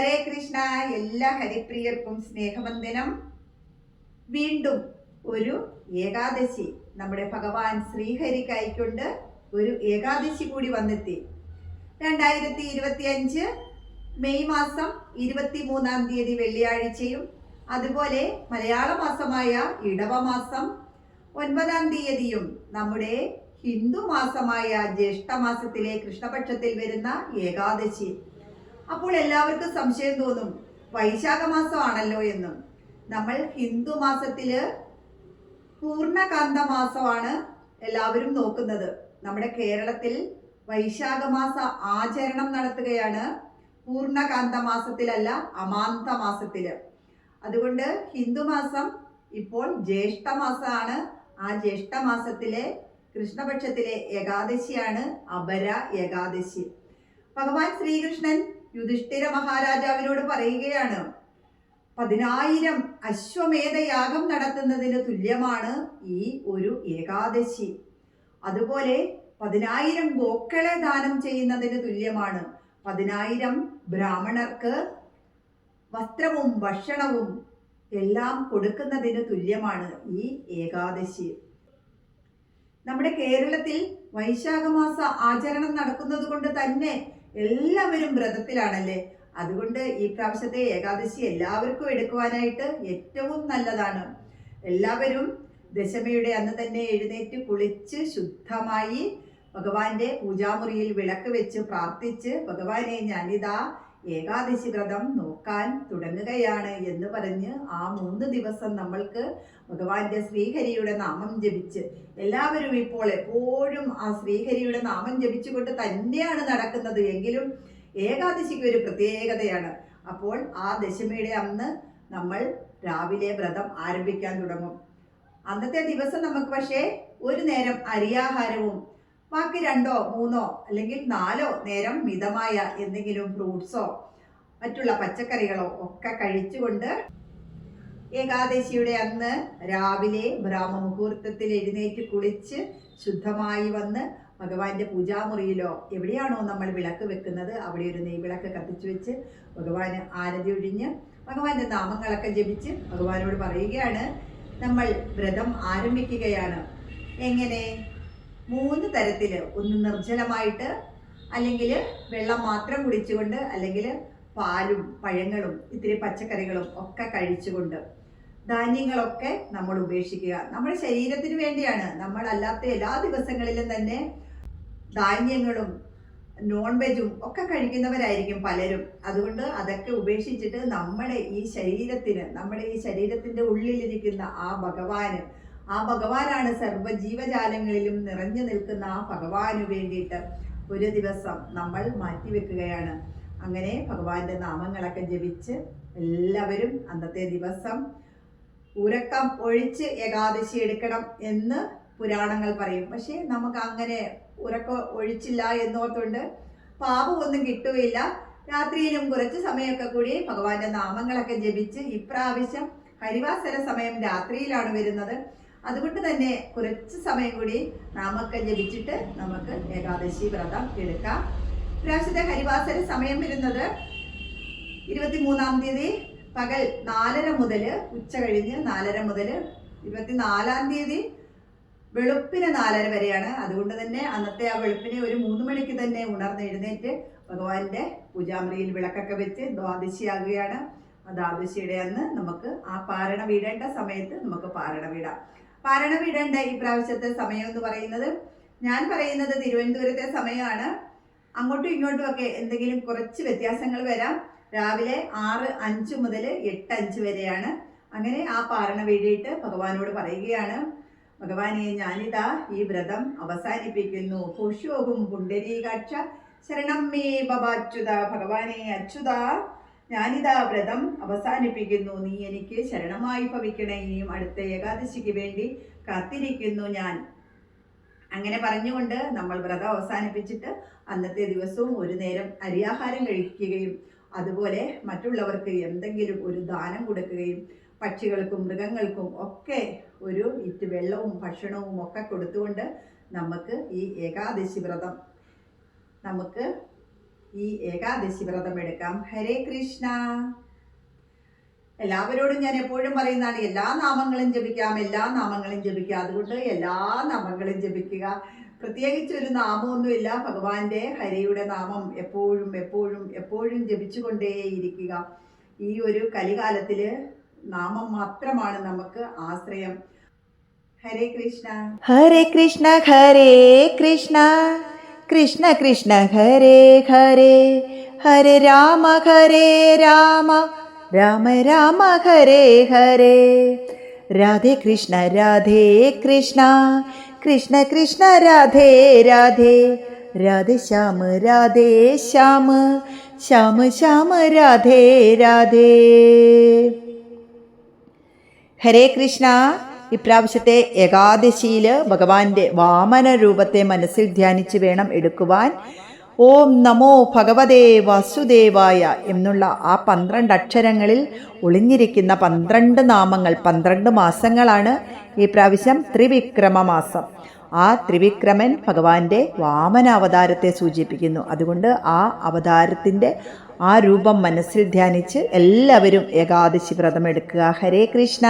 ഹരേ കൃഷ്ണ. എല്ലാ ഹരിപ്രിയർക്കും സ്നേഹവന്ദനം. വീണ്ടും ഒരു ഏകാദശി നമ്മുടെ ഭഗവാൻ ശ്രീഹരി കൈക്കൊണ്ട് ഒരു ഏകാദശി കൂടി വന്നെത്തി. രണ്ടായിരത്തി ഇരുപത്തി അഞ്ച് മെയ് മാസം ഇരുപത്തി മൂന്നാം തീയതി വെള്ളിയാഴ്ചയും അതുപോലെ മലയാള മാസമായ ഇടവമാസം ഒൻപതാം തീയതിയും നമ്മുടെ ഹിന്ദു മാസമായ ജ്യേഷ്ഠമാസത്തിലെ കൃഷ്ണപക്ഷത്തിൽ വരുന്ന ഏകാദശി. അപ്പോൾ എല്ലാവർക്കും സംശയം തോന്നും വൈശാഖ മാസമാണല്ലോ എന്നും. നമ്മൾ ഹിന്ദു മാസത്തിൽ പൂർണകാന്ത മാസമാണ് എല്ലാവരും നോക്കുന്നത്. നമ്മുടെ കേരളത്തിൽ വൈശാഖ മാസ ആചരണം നടത്തുകയാണ്. പൂർണകാന്ത മാസത്തിലല്ല അമാന്ത മാസത്തിൽ. അതുകൊണ്ട് ഹിന്ദു മാസം ഇപ്പോൾ ജ്യേഷ്ഠ മാസമാണ്. ആ ജ്യേഷ്ഠ മാസത്തിലെ കൃഷ്ണപക്ഷത്തിലെ ഏകാദശിയാണ് അപര ഏകാദശി. ഭഗവാൻ ശ്രീകൃഷ്ണൻ യുധിഷ്ഠിര മഹാരാജാവിനോട് പറയുകയാണ് പതിനായിരം അശ്വമേധ യാഗം നടത്തുന്നതിന് തുല്യമാണ് ഈ ഒരു ഏകാദശി. അതുപോലെ പതിനായിരം ഗോക്കളെ ദാനം ചെയ്യുന്നതിന് തുല്യമാണ്. പതിനായിരം ബ്രാഹ്മണർക്ക് വസ്ത്രവും ഭക്ഷണവും എല്ലാം കൊടുക്കുന്നതിന് തുല്യമാണ് ഈ ഏകാദശി. നമ്മുടെ കേരളത്തിൽ വൈശാഖമാസ ആചരണം നടക്കുന്നത് കൊണ്ട് തന്നെ എല്ലാവരും വ്രതത്തിലാണല്ലേ? അതുകൊണ്ട് ഈ പ്രാവശ്യത്തെ ഏകാദശി എല്ലാവർക്കും എടുക്കുവാനായിട്ട് ഏറ്റവും നല്ലതാണ്. എല്ലാവരും ദശമിയുടെ അന്ന് തന്നെ എഴുന്നേറ്റ് കുളിച്ച് ശുദ്ധമായി ഭഗവാന്റെ പൂജാമുറിയിൽ വിളക്ക് വെച്ച് പ്രാർത്ഥിച്ച് ഭഗവാനെ ഞാനിതാ ഏകാദശി വ്രതം നോക്കാൻ തുടങ്ങുകയാണ് എന്ന് പറഞ്ഞ് ആ മൂന്ന് ദിവസം നമ്മൾക്ക് ഭഗവാന്റെ ശ്രീഹരിയുടെ നാമം ജപിച്ച് എല്ലാവരും ഇപ്പോൾ എപ്പോഴും ആ ശ്രീഹരിയുടെ നാമം ജപിച്ചുകൊണ്ട് തന്നെയാണ് നടക്കുന്നത് എങ്കിലും ഏകാദശിക്ക് ഒരു പ്രത്യേകതയാണ്. അപ്പോൾ ആ ദശമിയുടെ അന്ന് നമ്മൾ രാവിലെ വ്രതം ആരംഭിക്കാൻ തുടങ്ങും. അന്നത്തെ ദിവസം നമുക്ക് പക്ഷേ ഒരു നേരം അരിയാഹാരവും ബാക്കി രണ്ടോ മൂന്നോ അല്ലെങ്കിൽ നാലോ നേരം മിതമായ എന്തെങ്കിലും ഫ്രൂട്ട്സോ മറ്റുള്ള പച്ചക്കറികളോ ഒക്കെ കഴിച്ചുകൊണ്ട് ഏകാദശിയുടെ അന്ന് രാവിലെ ബ്രാഹ്മ മുഹൂർത്തത്തിൽ എഴുന്നേറ്റ് കുളിച്ച് ശുദ്ധമായി വന്ന് ഭഗവാന്റെ പൂജാമുറിയിലോ എവിടെയാണോ നമ്മൾ വിളക്ക് വെക്കുന്നത് അവിടെ ഒരു നെയ്വിളക്ക് കത്തിച്ചു വെച്ച് ഭഗവാന് ആരതി ഒഴിഞ്ഞ് ഭഗവാന്റെ നാമങ്ങളൊക്കെ ജപിച്ച് ഭഗവാനോട് പറയുകയാണ് നമ്മൾ വ്രതം ആരംഭിക്കുകയാണ്. എങ്ങനെ? മൂന്ന് തരത്തിൽ ഒന്ന് നിർജലമായിട്ട് അല്ലെങ്കിൽ വെള്ളം മാത്രം കുടിച്ചുകൊണ്ട് അല്ലെങ്കിൽ പാലും പഴങ്ങളും ഇത്തിരി പച്ചക്കറികളും ഒക്കെ കഴിച്ചുകൊണ്ട് ധാന്യങ്ങളൊക്കെ നമ്മൾ ഉപേക്ഷിക്കുക. നമ്മുടെ ശരീരത്തിന് വേണ്ടിയാണ്. നമ്മൾ അല്ലാത്ത എല്ലാ ദിവസങ്ങളിലും തന്നെ ധാന്യങ്ങളും നോൺ വെജും ഒക്കെ കഴിക്കുന്നവരായിരിക്കും പലരും. അതുകൊണ്ട് അതൊക്കെ ഉപേക്ഷിച്ചിട്ട് നമ്മുടെ ഈ ശരീരത്തിന് നമ്മുടെ ഈ ശരീരത്തിന്റെ ഉള്ളിലിരിക്കുന്ന ആ ഭഗവാന് ആ ഭഗവാനാണ് സർവജീവജാലങ്ങളിലും നിറഞ്ഞു നിൽക്കുന്ന ആ ഭഗവാന് വേണ്ടിയിട്ട് ഒരു ദിവസം നമ്മൾ മാറ്റിവെക്കുകയാണ്. അങ്ങനെ ഭഗവാന്റെ നാമങ്ങളൊക്കെ ജപിച്ച് എല്ലാവരും അന്നത്തെ ദിവസം ഉറക്കം ഒഴിച്ച് ഏകാദശി എടുക്കണം എന്ന് പുരാണങ്ങൾ പറയും. പക്ഷേ നമുക്ക് അങ്ങനെ ഉറക്കം ഒഴിച്ചില്ല എന്നോർത്തുകൊണ്ട് പാപമൊന്നും കിട്ടുകയില്ല. രാത്രിയിലും കുറച്ച് സമയമൊക്കെ കൂടി ഭഗവാന്റെ നാമങ്ങളൊക്കെ ജപിച്ച് ഇപ്രാവശ്യം ഹരിവാസര സമയം രാത്രിയിലാണ് വരുന്നത്. അതുകൊണ്ട് തന്നെ കുറച്ച് സമയം കൂടി നാമൊക്കെ ജപിച്ചിട്ട് നമുക്ക് ഏകാദശി വ്രതം എടുക്കാം. പ്രാവശ്യത്തെ ഹരിവാസര സമയം വരുന്നത് ഇരുപത്തിമൂന്നാം തീയതി പകൽ നാലര മുതൽ ഉച്ച കഴിഞ്ഞ് നാലര മുതൽ ഇരുപത്തിനാലാം തീയതി വെളുപ്പിന് നാലര വരെയാണ്. അതുകൊണ്ട് തന്നെ അന്നത്തെ ആ വെളുപ്പിനെ ഒരു മൂന്ന് മണിക്ക് തന്നെ ഉണർന്ന് എഴുന്നേറ്റ് ഭഗവാന്റെ പൂജാമുറിയിൽ വിളക്കൊക്കെ വെച്ച് ദ്വാദശിയാകുകയാണ്. ദ്വാദശിയുടെ അന്ന് നമുക്ക് ആ പാരണ വീടേണ്ട സമയത്ത് നമുക്ക് പാരണ വീടാം. പാരണ വീടേണ്ട ഈ പ്രാവശ്യത്തെ സമയം എന്ന് പറയുന്നത്. ഞാൻ പറയുന്നത് തിരുവനന്തപുരത്തെ സമയമാണ്. അങ്ങോട്ടും ഇങ്ങോട്ടും ഒക്കെ എന്തെങ്കിലും കുറച്ച് വ്യത്യാസങ്ങൾ വരാം. രാവിലെ ആറ് അഞ്ച് മുതൽ എട്ട് അഞ്ച് വരെയാണ്. അങ്ങനെ ആ പാരണ വേണ്ടിയിട്ട് ഭഗവാനോട് പറയുകയാണ്. ഭഗവാനെ ഞാനിതാ ഈ വ്രതം അവസാനിപ്പിക്കുന്നു. പുഷ്യോഹും പുണ്ടരീകാക്ഷ ശരണം മേ ബബാച്യുത. ഭഗവാനെ അച്യുത. ഞാനിതാ വ്രതം അവസാനിപ്പിക്കുന്നു. നീ എനിക്ക് ശരണമായി ഭവിക്കണേ. ഇനിയും അടുത്ത ഏകാദശിക്ക് വേണ്ടി കാത്തിരിക്കുന്നു ഞാൻ. അങ്ങനെ പറഞ്ഞുകൊണ്ട് നമ്മൾ വ്രതം അവസാനിപ്പിച്ചിട്ട് അന്നത്തെ ദിവസവും ഒരു നേരം അരിയാഹാരം കഴിക്കുകയും അതുപോലെ മറ്റുള്ളവർക്ക് എന്തെങ്കിലും ഒരു ദാനം കൊടുക്കുകയും പക്ഷികൾക്കും മൃഗങ്ങൾക്കും ഒക്കെ ഒരു ഇറ്റ് വെള്ളവും ഭക്ഷണവും ഒക്കെ കൊടുത്തുകൊണ്ട് നമുക്ക് ഈ ഏകാദശി വ്രതം നമുക്ക് ഈ ഏകാദശി വ്രതം എടുക്കാം. ഹരേ കൃഷ്ണ. എല്ലാവരോടും ഞാൻ എപ്പോഴും പറയുന്നതാണ് എല്ലാ നാമങ്ങളും ജപിക്കാം എല്ലാ നാമങ്ങളും ജപിക്കാം അതുകൊണ്ട് എല്ലാ നാമങ്ങളും ജപിക്കുക. പ്രത്യേകിച്ച് ഒരു നാമമൊന്നുമില്ല. ഭഗവാന്റെ ഹരിയുടെ നാമം എപ്പോഴും എപ്പോഴും എപ്പോഴും ജപിച്ചുകൊണ്ടേയിരിക്കുക. ഈ ഒരു കലികാലത്തിൽ നാമം മാത്രമാണ് നമുക്ക് ആശ്രയം. ഹരേ കൃഷ്ണ. ഹരേ കൃഷ്ണ ഹരേ കൃഷ്ണ. കൃഷ്ണ കൃഷ്ണ ഹരേ ഹരേ ഹരേ രാമ ഹരേ രാമ രാമ രാമ ഹരേ ഹരേ രാധേ കൃഷ്ണ രാധേ കൃഷ്ണ കൃഷ്ണ കൃഷ്ണ രാധേ രാധേ രാധേ ശ്യാമ രാധേ ശ്യാമ ശ്യാമ ശ്യാമ രാധേ രാധേ ഹരേ കൃഷ്ണ ഇപ്രാവശ്യത്തെ ഏകാദശിയിൽ ഭഗവാന്റെ വാമന രൂപത്തെ മനസ്സിൽ ധ്യാനിച്ച് വേണം എടുക്കുവാൻ. ഓം നമോ ഭഗവതേ വാസുദേവായ എന്നുള്ള ആ പന്ത്രണ്ട് അക്ഷരങ്ങളിൽ ഒളിഞ്ഞിരിക്കുന്ന പന്ത്രണ്ട് നാമങ്ങൾ പന്ത്രണ്ട് മാസങ്ങളാണ് ഈ പ്രാവശ്യം ത്രിവിക്രമ മാസം ആ ത്രിവിക്രമൻ ഭഗവാന്റെ വാമന അവതാരത്തെ സൂചിപ്പിക്കുന്നു. അതുകൊണ്ട് ആ അവതാരത്തിന്റെ ആ രൂപം മനസ്സിൽ ധ്യാനിച്ച് എല്ലാവരും ഏകാദശി വ്രതം എടുക്കുക ഹരേ കൃഷ്ണ.